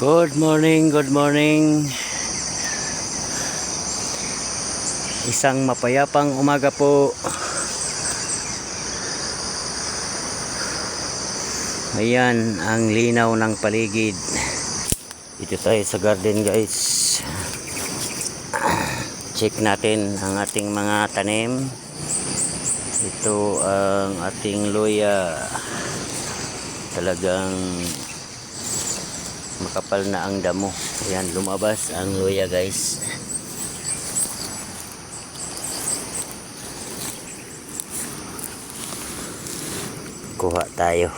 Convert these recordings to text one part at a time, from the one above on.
Good morning, good morning. Isang mapayapang umaga po. Ayan ang linaw ng paligid. Dito tayo sa garden guys. Check natin ang ating mga tanim. Ito ang ating luya. Talagang makapal na ang damo. Ayan, lumabas ang luya guys. Kuha tayo.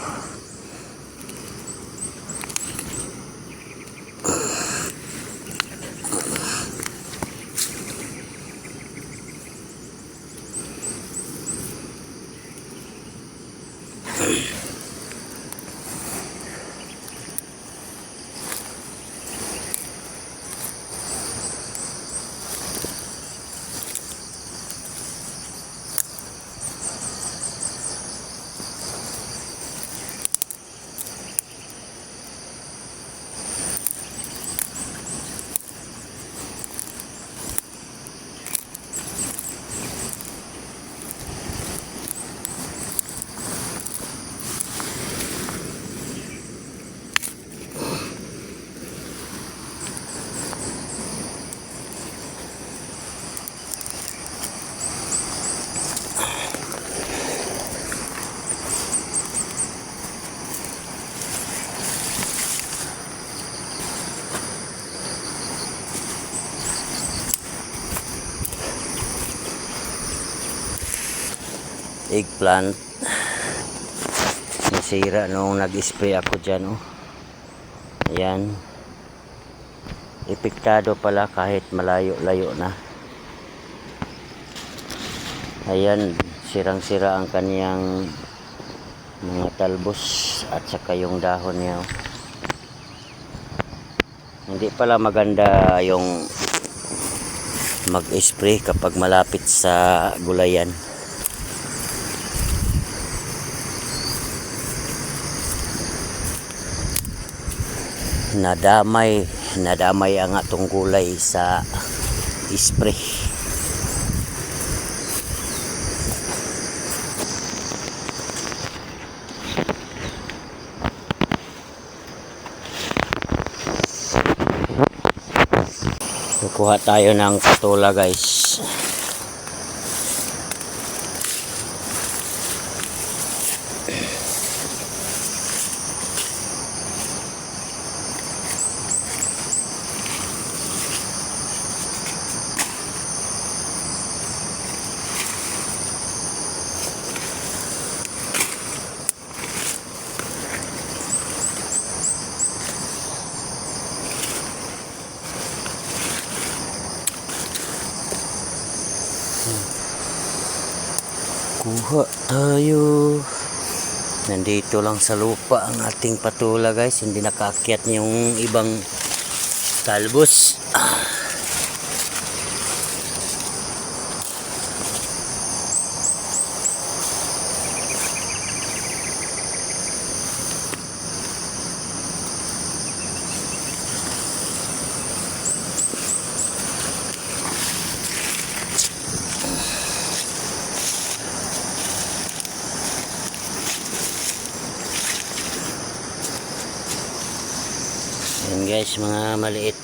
Eggplant. Nasira nung nag-spray ako dyan. Oh. Ayan. Epektado pala kahit malayo-layo na. Ayan, sirang-sira ang kaniyang mga talbos at saka yung dahon niya. oh. Hindi pala maganda yung mag-spray kapag malapit sa gulayan. Nadamay, nadamay ang atong gulay sa spray. Kukuha tayo ng patula guys. Kuha tayo. Nandito lang sa lupa ang ating patula guys. Hindi nakaakyat yung ibang talbos. Ah. Yan guys, mga maliit.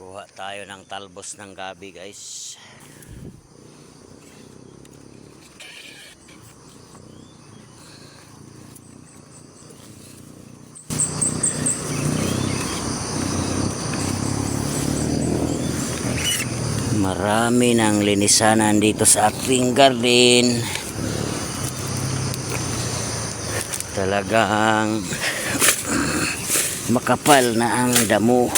Kuha tayo ng talbos ng gabi guys. Marami ng linisanan dito sa ating garden. Talagang makapal na ang damo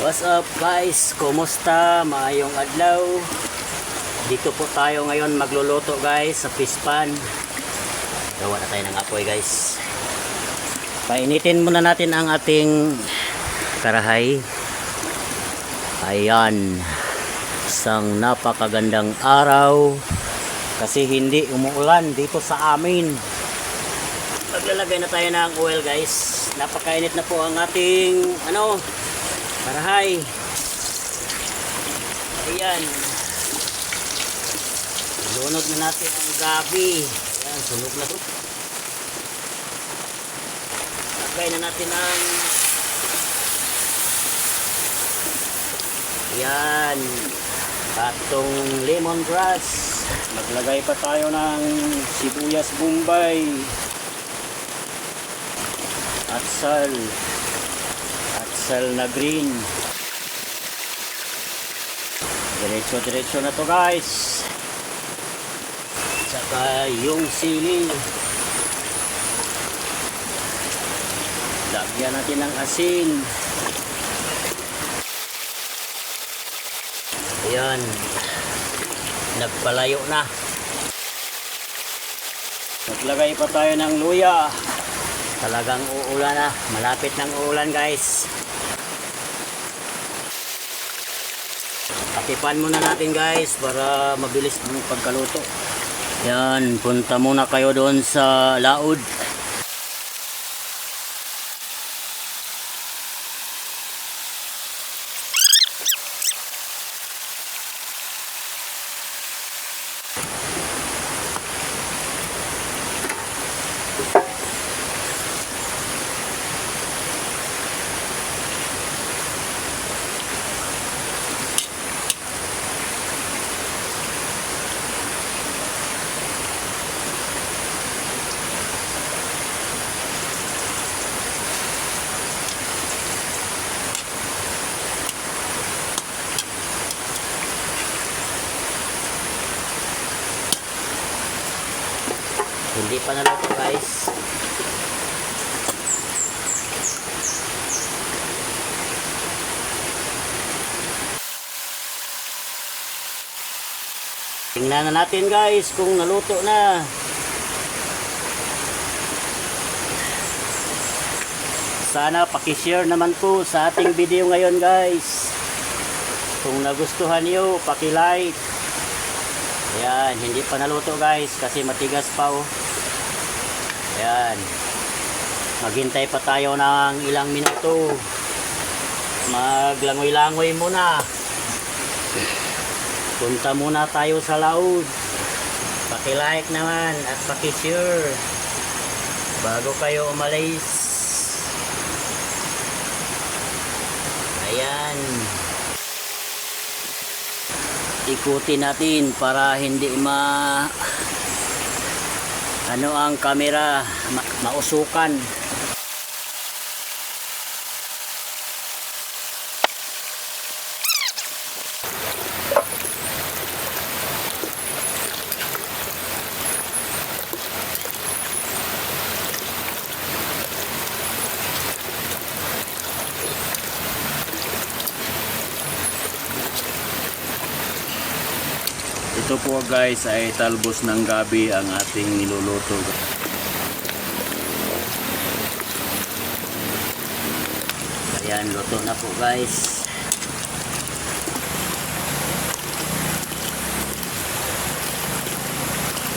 What's up guys? Kumusta? Maayong adlaw. Dito po tayo ngayon magluluto guys sa pispan. Gawa na tayo ng apoy guys. Painitin muna natin ang ating karahay. Ayan. Isang napakagandang araw. Kasi hindi umuulan dito sa amin. Maglalagay na tayo ng oil guys. Napakainit na po ang ating ano, karahay. Ayan. Lunod na natin ang gabi. Ayan, sunog na to. Lagay na natin ang Ayan. Patong lemongrass. Maglagay pa tayo ng sibuyas bombay. Atsal. Atsal na green. Diretso-diretso na to guys. Saka yung sili. Lagyan natin ng asin. Ayan. Nagpalayo na. Maglagay pa tayo ng luya. Talagang uulan na. Malapit ng uulan guys. Takipan muna natin guys para mabilis ang pagkaluto. Yan, punta muna kayo doon sa laod. Hindi pa naluto guys. Tingnan na natin guys kung naluto na. Sana pakishare naman po sa ating video ngayon guys. Kung nagustuhan niyo, paki-like. Ayan, hindi pa naluto guys kasi matigas pa oh. Ayan. Maghintay pa tayo ng ilang minuto. Maglangoy-langoy muna. Punta muna tayo sa laod. Paki-like naman at paki-share bago kayo umalis. Ayan ikutin natin para hindi ma ano ang camera ma mausukan Ito po guys ay talbos ng gabi ang ating niluluto. ayan luto na po guys.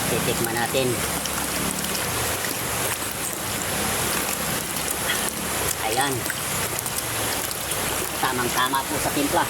Titikman natin. Ayan. Tamang tama po sa timpla